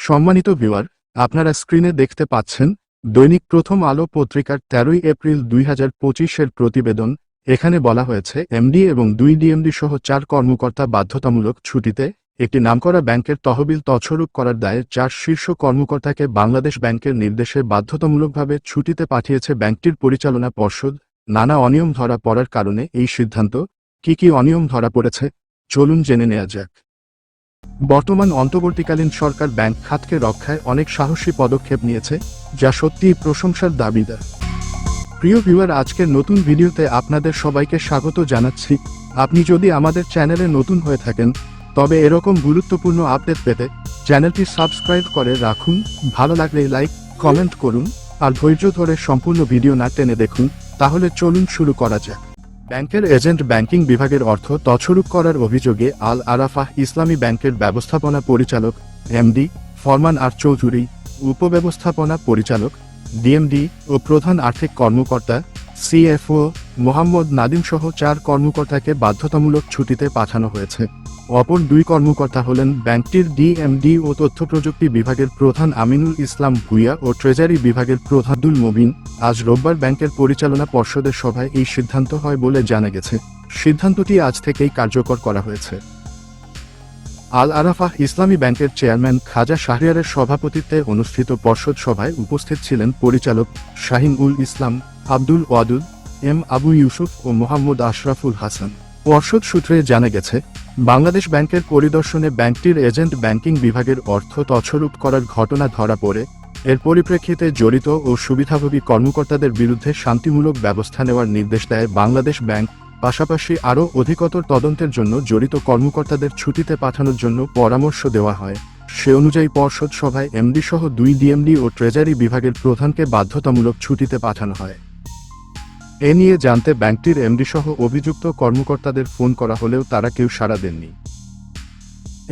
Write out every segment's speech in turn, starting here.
সম্মানিত ভিউয়ার, আপনারা স্ক্রিনে দেখতে পাচ্ছেন, দৈনিক প্রথম আলো পত্রিকার তেরোই এপ্রিল দুই হাজার পঁচিশের প্রতিবেদন, এখানে বলা হয়েছে, এমডি এবং দুই ডিএমডি সহ চার কর্মকর্তা বাধ্যতামূলক ছুটিতে একটি নামকরা ব্যাংকের তহবিল তছরূপ করার দায়ে চার শীর্ষ কর্মকর্তাকে বাংলাদেশ ব্যাংকের নির্দেশে বাধ্যতামূলকভাবে ছুটিতে পাঠিয়েছে ব্যাংকটির পরিচালনা পর্ষদ। নানা অনিয়ম ধরা পড়ার কারণে এই সিদ্ধান্ত, কি কি অনিয়ম ধরা পড়েছে, চলুন জেনে নেওয়া যাক। বর্তমান অন্তর্বর্তীকালীন সরকার ব্যাংক খাতকে রক্ষায় অনেক সাহসী পদক্ষেপ নিয়েছে, যা সত্যিই প্রশংসার দাবিদার। প্রিয় ভিউয়ার, আজকের নতুন ভিডিওতে আপনাদের সবাইকে স্বাগত জানাচ্ছি। আপনি যদি আমাদের চ্যানেলে নতুন হয়ে থাকেন, তবে এরকম গুরুত্বপূর্ণ আপডেট পেতে চ্যানেলটি সাবস্ক্রাইব করে রাখুন, ভালো লাগলে লাইক, কমেন্ট করুন, আর ধৈর্য ধরে সম্পূর্ণ ভিডিও না টেনে দেখুন, তাহলে চলুন শুরু করা যাক। ব্যাংকের এজেন্ট ব্যাংকিং বিভাগের অর্থ তছরূপ করার অভিযোগে আল আরাফাহ ইসলামী ব্যাংকের ব্যবস্থাপনা পরিচালক, এমডি, ফরমান আর চৌধুরী, উপব্যবস্থাপনা পরিচালক, ডিএমডি ও প্রধান আর্থিক কর্মকর্তা সিএফও মোহাম্মদ নাদিম সহ চার কর্মকর্তাকে বাধ্যতামূলক ছুটিতে পাঠানো হয়েছে। অপর দুই কর্মকর্তা হলেন ব্যাংকটির ডিএমডি ও তথ্য প্রযুক্তি বিভাগের প্রধান আমিনুল ইসলাম ভুইয়া ও ট্রেজারি বিভাগের প্রধানুল মবিন। আজ রোববার ব্যাংকের পরিচালনা পর্ষদের সভায় এই সিদ্ধান্ত হয় বলে জানা গেছে। সিদ্ধান্তটি আজ থেকেই কার্যকর করা হয়েছে। আল আরাফাহ ইসলামী ব্যাংকের চেয়ারম্যান খাজা শাহরিয়ারের সভাপতিত্বে অনুষ্ঠিত পর্ষদ সভায় উপস্থিত ছিলেন পরিচালক শাহিন উল ইসলাম। আব্দুল ওয়াদুল এম আবু ইউসুফ ও মোহাম্মদ আশরাফুল হাসান। পর্ষদ সূত্রে জানা গেছে, বাংলাদেশ ব্যাংকের পরিদর্শনে ব্যাংকটির এজেন্ট ব্যাংকিং বিভাগের অর্থ তছরূপ করার ঘটনা ধরা পড়ে। এর পরিপ্রেক্ষিতে জড়িত ও সুবিধাভোগী কর্মকর্তাদের বিরুদ্ধে শান্তিমূলক ব্যবস্থা নেওয়ার নির্দেশ দেয় বাংলাদেশ ব্যাংক। পাশাপাশি আরও অধিকতর তদন্তের জন্য জড়িত কর্মকর্তাদের ছুটিতে পাঠানোর জন্য পরামর্শ দেওয়া হয়। সে অনুযায়ী পর্ষদ সভায় এমডি সহ দুই ডিএমডি ও ট্রেজারি বিভাগের প্রধানকে বাধ্যতামূলক ছুটিতে পাঠানো হয়। এ নিয়ে জানতে ব্যাংকটির এমডি সহ অভিযুক্ত কর্মকর্তাদের ফোন করা হলেও তারা কেউ সাড়া দেননি।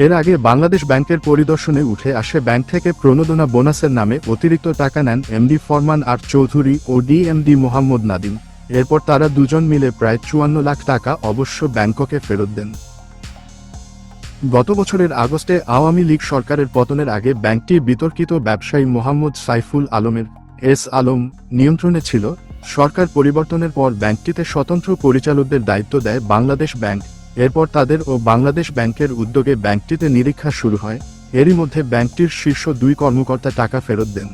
এর আগে বাংলাদেশ ব্যাংকের পরিদর্শনে উঠে আসে ব্যাংক থেকে প্রণোদনা বোনাসের নামে অতিরিক্ত টাকা নেন এমডি ফরমান আর চৌধুরী ও ডিএমডি মোহাম্মদ নাদিম। এরপর তারা দুজন মিলে প্রায় চুয়ান্ন লাখ টাকা অবশ্য ব্যাংককে ফেরত দেন। গত বছরের আগস্টে আওয়ামী লীগ সরকারের পতনের আগে ব্যাংকটি বিতর্কিত ব্যবসায়ী মোহাম্মদ সাইফুল আলমের এস আলম নিয়ন্ত্রণে ছিল। সরকার পরিবর্তনের পর ব্যাংকটিতে স্বতন্ত্র পরিচালকদের দায়িত্ব দেয় বাংলাদেশ ব্যাংক। এরপর তাদের ও বাংলাদেশ ব্যাংকের উদ্যোগে ব্যাংকটিতে নিরীক্ষা শুরু হয়। এরই মধ্যে ব্যাংকটির শীর্ষ দুই কর্মকর্তা টাকা ফেরত দেন।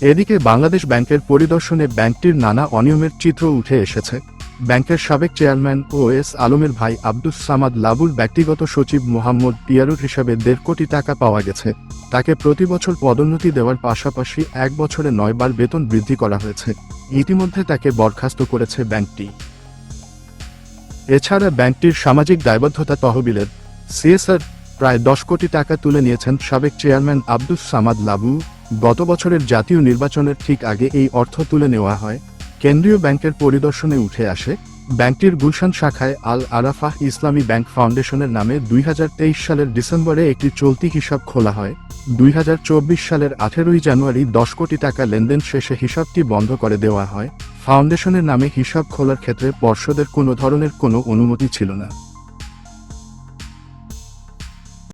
এদিকে বাংলাদেশ ব্যাংকের পরিদর্শনে ব্যাংকটির নানা অনিয়মের চিত্র উঠে এসেছে। ব্যাংকের সাবেক চেয়ারম্যান ও এস আলমের ভাই আব্দুস সামাদ লাবুর ব্যক্তিগত সচিব মোহাম্মদ পিয়ারুর হিসাবে দেড় কোটি টাকা পাওয়া গেছে। তাকে প্রতি বছর পদোন্নতি দেওয়ার পাশাপাশি এক বছরে নয়বার বেতন বৃদ্ধি করা হয়েছে। ইতিমধ্যে তাকে বরখাস্ত করেছে ব্যাংকটি। এছাড়া ব্যাংকটির সামাজিক দায়বদ্ধতা তহবিলের সিএসআর প্রায় দশ কোটি টাকা তুলে নিয়েছেন সাবেক চেয়ারম্যান আব্দুস সামাদ লাবু। গত বছরের জাতীয় নির্বাচনের ঠিক আগে এই অর্থ তুলে নেওয়া হয়। কেন্দ্রীয় ব্যাংকের পরিদর্শনে উঠে আসে, ব্যাংকটির গুলশান শাখায় আল আরাফাহ ইসলামী ব্যাংক ফাউন্ডেশনের নামে দুই হাজার তেইশ সালের ডিসেম্বরে একটি চলতি হিসাব খোলা হয়। দুই হাজার চব্বিশ সালের আঠেরোই জানুয়ারি দশ কোটি টাকা লেনদেন শেষে হিসাবটি বন্ধ করে দেওয়া হয়। ফাউন্ডেশনের নামে হিসাব খোলার ক্ষেত্রে পর্ষদের কোনো ধরনের কোনো অনুমতি ছিল না।